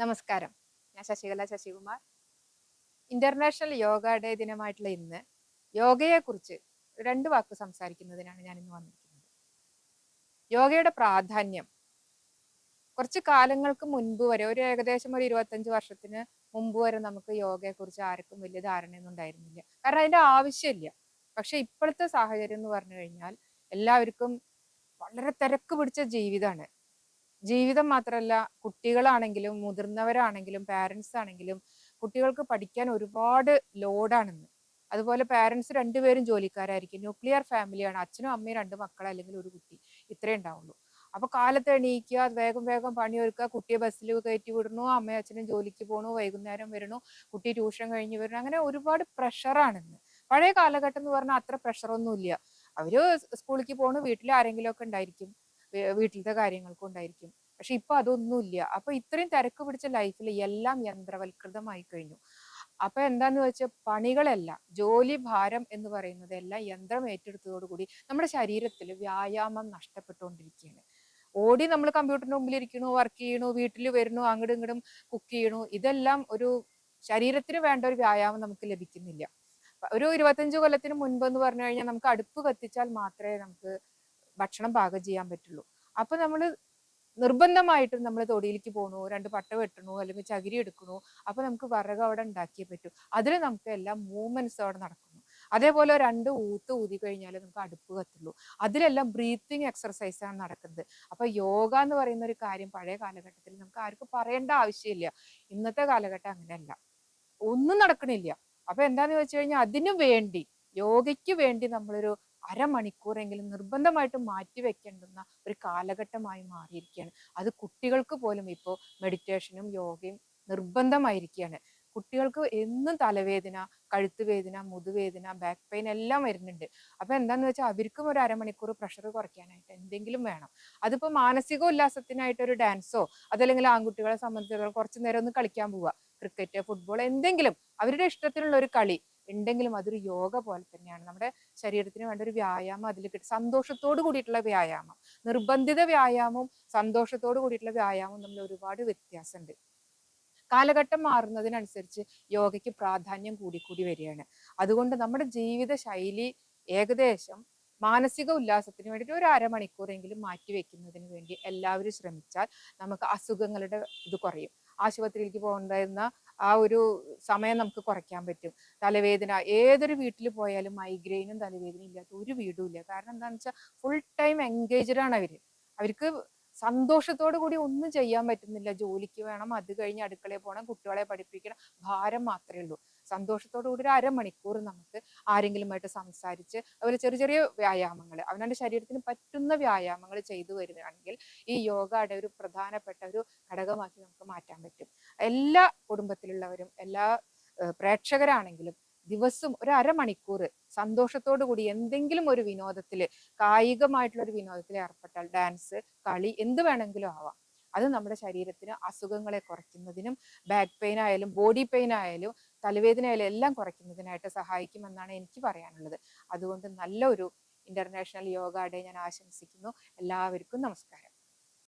നമസ്കാരം. ഞാൻ Sasikala Sasikumar. International yoga day ദിനമായിട്ടുള്ള ഇന്ന് യോഗയെക്കുറിച്ച് രണ്ട് വാക്ക് സംസാരിക്കുന്നതിനാണ് ഞാൻ ഇന്ന് വന്നിരിക്കുന്നത്. യോഗയുടെ പ്രാധാന്യം കുറച്ച് കാലങ്ങൾക്ക് മുൻപ് വരെ ഒരു ഏകദേശം ഒരു ഇരുപത്തഞ്ച് വർഷത്തിന് മുമ്പ് വരെ നമുക്ക് യോഗയെക്കുറിച്ച് ആർക്കും വലിയ ധാരണയൊന്നും ഉണ്ടായിരുന്നില്ല. കാരണം അതിന്റെ ആവശ്യമില്ല. പക്ഷെ ഇപ്പോഴത്തെ സാഹചര്യം എന്ന് പറഞ്ഞു കഴിഞ്ഞാൽ എല്ലാവർക്കും വളരെ തിരക്ക് പിടിച്ച ജീവിതമാണ്. ജീവിതം മാത്രമല്ല കുട്ടികളാണെങ്കിലും മുതിർന്നവരാണെങ്കിലും പാരൻസ് ആണെങ്കിലും കുട്ടികൾക്ക് പഠിക്കാൻ ഒരുപാട് ലോഡാണെന്ന്. അതുപോലെ പാരൻസ് രണ്ടുപേരും ജോലിക്കാരായിരിക്കും. ന്യൂക്ലിയർ ഫാമിലിയാണ് അച്ഛനും അമ്മയും രണ്ട് മക്കൾ അല്ലെങ്കിൽ ഒരു കുട്ടി. ഇത്രേ ഉണ്ടാവുള്ളൂ. അപ്പൊ കാലത്ത് എണീക്കുക വേഗം വേഗം പണിയൊരുക്കുക കുട്ടിയെ ബസ്സിൽ കയറ്റി വിടണു അമ്മയും അച്ഛനും ജോലിക്ക് പോകണു വൈകുന്നേരം വരണു കുട്ടി ട്യൂഷൻ കഴിഞ്ഞ് വരണു. അങ്ങനെ ഒരുപാട് പ്രഷറാണെന്ന് പഴയ കാലഘട്ടം എന്ന് പറഞ്ഞാൽ അത്ര പ്രഷറൊന്നുമില്ല അവർ സ്കൂളിലേക്ക് പോകണു വീട്ടിൽ ആരെങ്കിലും ഒക്കെ ഉണ്ടായിരിക്കും. വീട്ടിലത്തെ കാര്യങ്ങൾക്കും ഉണ്ടായിരിക്കും. പക്ഷെ ഇപ്പൊ അതൊന്നുമില്ല. അപ്പൊ ഇത്രയും തിരക്ക് പിടിച്ച ലൈഫിൽ എല്ലാം യന്ത്രവൽകൃതമായി കഴിഞ്ഞു. അപ്പൊ എന്താന്ന് വെച്ചാൽ പണികളല്ല ജോലി ഭാരം എന്ന് പറയുന്നത് എല്ലാം യന്ത്രം ഏറ്റെടുത്തതോടുകൂടി നമ്മുടെ ശരീരത്തിൽ വ്യായാമം നഷ്ടപ്പെട്ടുകൊണ്ടിരിക്കുകയാണ്. ഓടി നമ്മൾ കമ്പ്യൂട്ടറിന് മുമ്പിൽ ഇരിക്കണു വർക്ക് ചെയ്യണു വീട്ടിൽ വരുന്നു അങ്ങോട്ടും ഇങ്ങോട്ടും കുക്ക് ചെയ്യണു ഇതെല്ലാം ഒരു ശരീരത്തിന് വേണ്ട ഒരു വ്യായാമം നമുക്ക് ലഭിക്കുന്നില്ല. ഒരു ഇരുപത്തഞ്ച് കൊല്ലത്തിന് മുൻപ് എന്ന് പറഞ്ഞു കഴിഞ്ഞാൽ നമുക്ക് അടുപ്പ് കത്തിച്ചാൽ മാത്രമേ നമുക്ക് ഭക്ഷണം പാകം ചെയ്യാൻ പറ്റുള്ളൂ. അപ്പൊ നമ്മൾ നിർബന്ധമായിട്ടും നമ്മൾ തൊടിയിലേക്ക് പോകണു രണ്ട് പട്ട വെട്ടണു അല്ലെങ്കിൽ ചകിരി എടുക്കണു അപ്പൊ നമുക്ക് വിറക് അവിടെ ഉണ്ടാക്കിയേ പറ്റൂ. അതിൽ നമുക്ക് എല്ലാ മൂവ്മെന്റ്സ് അവിടെ നടക്കുന്നു. അതേപോലെ രണ്ട് ഊത്ത് ഊതി കഴിഞ്ഞാൽ നമുക്ക് അടുപ്പ് കത്തുള്ളൂ. അതിലെല്ലാം ബ്രീത്തിങ് എക്സർസൈസ് ആണ് നടക്കുന്നത്. അപ്പൊ യോഗ എന്ന് പറയുന്ന ഒരു കാര്യം പഴയ കാലഘട്ടത്തിൽ നമുക്ക് ആർക്കും പറയേണ്ട ആവശ്യമില്ല. ഇന്നത്തെ കാലഘട്ടം അങ്ങനെയല്ല. ഒന്നും നടക്കണില്ല. അപ്പൊ എന്താന്ന് വെച്ച് കഴിഞ്ഞാൽ അതിനു വേണ്ടി യോഗയ്ക്ക് വേണ്ടി നമ്മളൊരു അരമണിക്കൂറെങ്കിലും നിർബന്ധമായിട്ടും മാറ്റി വെക്കേണ്ടുന്ന ഒരു കാലഘട്ടമായി മാറിയിരിക്കുകയാണ്. അത് കുട്ടികൾക്ക് പോലും ഇപ്പോൾ മെഡിറ്റേഷനും യോഗയും നിർബന്ധമായിരിക്കുകയാണ്. കുട്ടികൾക്ക് എന്നും തലവേദന കഴുത്ത് വേദന മുതുവേദന ബാക്ക് പെയിൻ എല്ലാം വരുന്നുണ്ട്. അപ്പൊ എന്താന്ന് വെച്ചാൽ അവർക്കും ഒരു അരമണിക്കൂർ പ്രഷർ കുറയ്ക്കാനായിട്ട് എന്തെങ്കിലും വേണം. അതിപ്പോ മാനസിക ഉല്ലാസത്തിനായിട്ട് ഒരു ഡാൻസോ അതല്ലെങ്കിൽ ആൺകുട്ടികളെ സംബന്ധിച്ചിടത്തോളം കുറച്ചു നേരം ഒന്ന് കളിക്കാൻ പോവുക ക്രിക്കറ്റ് ഫുട്ബോൾ എന്തെങ്കിലും അവരുടെ ഇഷ്ടത്തിനുള്ള ഒരു കളി ഉണ്ടെങ്കിലും അതൊരു യോഗ പോലെ തന്നെയാണ്. നമ്മുടെ ശരീരത്തിന് വേണ്ട ഒരു വ്യായാമം അതിൽ കിട്ടും. സന്തോഷത്തോട് കൂടിയിട്ടുള്ള വ്യായാമം. നിർബന്ധിത വ്യായാമവും സന്തോഷത്തോട് കൂടിയിട്ടുള്ള വ്യായാമവും നമ്മൾ ഒരുപാട് വ്യത്യാസമുണ്ട്. കാലഘട്ടം മാറുന്നതിനനുസരിച്ച് യോഗയ്ക്ക് പ്രാധാന്യം കൂടിക്കൂടി വരികയാണ്. അതുകൊണ്ട് നമ്മുടെ ജീവിത ശൈലി ഏകദേശം മാനസിക ഉല്ലാസത്തിന് വേണ്ടിയിട്ട് ഒരു അരമണിക്കൂറെങ്കിലും മാറ്റി വെക്കുന്നതിന് വേണ്ടി എല്ലാവരും ശ്രമിച്ചാൽ നമുക്ക് അസുഖങ്ങളുടെ ഇത് കുറയും. ആശുപത്രിയിലേക്ക് പോകേണ്ടുന്ന ആ ഒരു സമയം നമുക്ക് കുറയ്ക്കാൻ പറ്റും. തലവേദന ഏതൊരു വീട്ടിൽ പോയാലും മൈഗ്രെയിനും തലവേദനയും ഇല്ലാത്ത ഒരു വീടും ഇല്ല. കാരണം എന്താണെന്ന് വെച്ചാൽ ഫുൾ ടൈം എൻഗേജ്ഡ് ആണ് അവർ. അവർക്ക് സന്തോഷത്തോടു കൂടി ഒന്നും ചെയ്യാൻ പറ്റുന്നില്ല. ജോലിക്ക് വേണം അത് കഴിഞ്ഞ് അടുക്കളയിൽ പോകണം കുട്ടികളെ പഠിപ്പിക്കണം. ഭാരം മാത്രമേ ഉള്ളൂ. സന്തോഷത്തോടു കൂടി ഒരു അരമണിക്കൂർ നമുക്ക് ആരെങ്കിലുമായിട്ട് സംസാരിച്ച് അതുപോലെ ചെറിയ ചെറിയ വ്യായാമങ്ങൾ അവനവന്റെ ശരീരത്തിന് പറ്റുന്ന വ്യായാമങ്ങൾ ചെയ്തു വരികയാണെങ്കിൽ ഈ യോഗയുടെ ഒരു പ്രധാനപ്പെട്ട ഒരു ഘടകമാക്കി നമുക്ക് മാറ്റാൻ പറ്റും. എല്ലാ കുടുംബത്തിലുള്ളവരും എല്ലാ പ്രേക്ഷകരാണെങ്കിലും ദിവസം ഒരു അരമണിക്കൂർ സന്തോഷത്തോടു കൂടി എന്തെങ്കിലും ഒരു വിനോദത്തിൽ കായികമായിട്ടുള്ള ഒരു വിനോദത്തിൽ ഏർപ്പെട്ടാൽ ഡാൻസ് കളി എന്ത് വേണമെങ്കിലും ആവാം. അത് നമ്മുടെ ശരീരത്തിന് അസുഖങ്ങളെ കുറയ്ക്കുന്നതിനും ബാക്ക് പെയിൻ ആയാലും ബോഡി പെയിൻ ആയാലും തലവേദന ആയാലും എല്ലാം കുറയ്ക്കുന്നതിനായിട്ട് സഹായിക്കുമെന്നാണ് എനിക്ക് പറയാനുള്ളത്. അതുകൊണ്ട് നല്ലൊരു ഇന്റർനാഷണൽ യോഗ ഡേ ഞാൻ ആശംസിക്കുന്നു. എല്ലാവർക്കും നമസ്കാരം.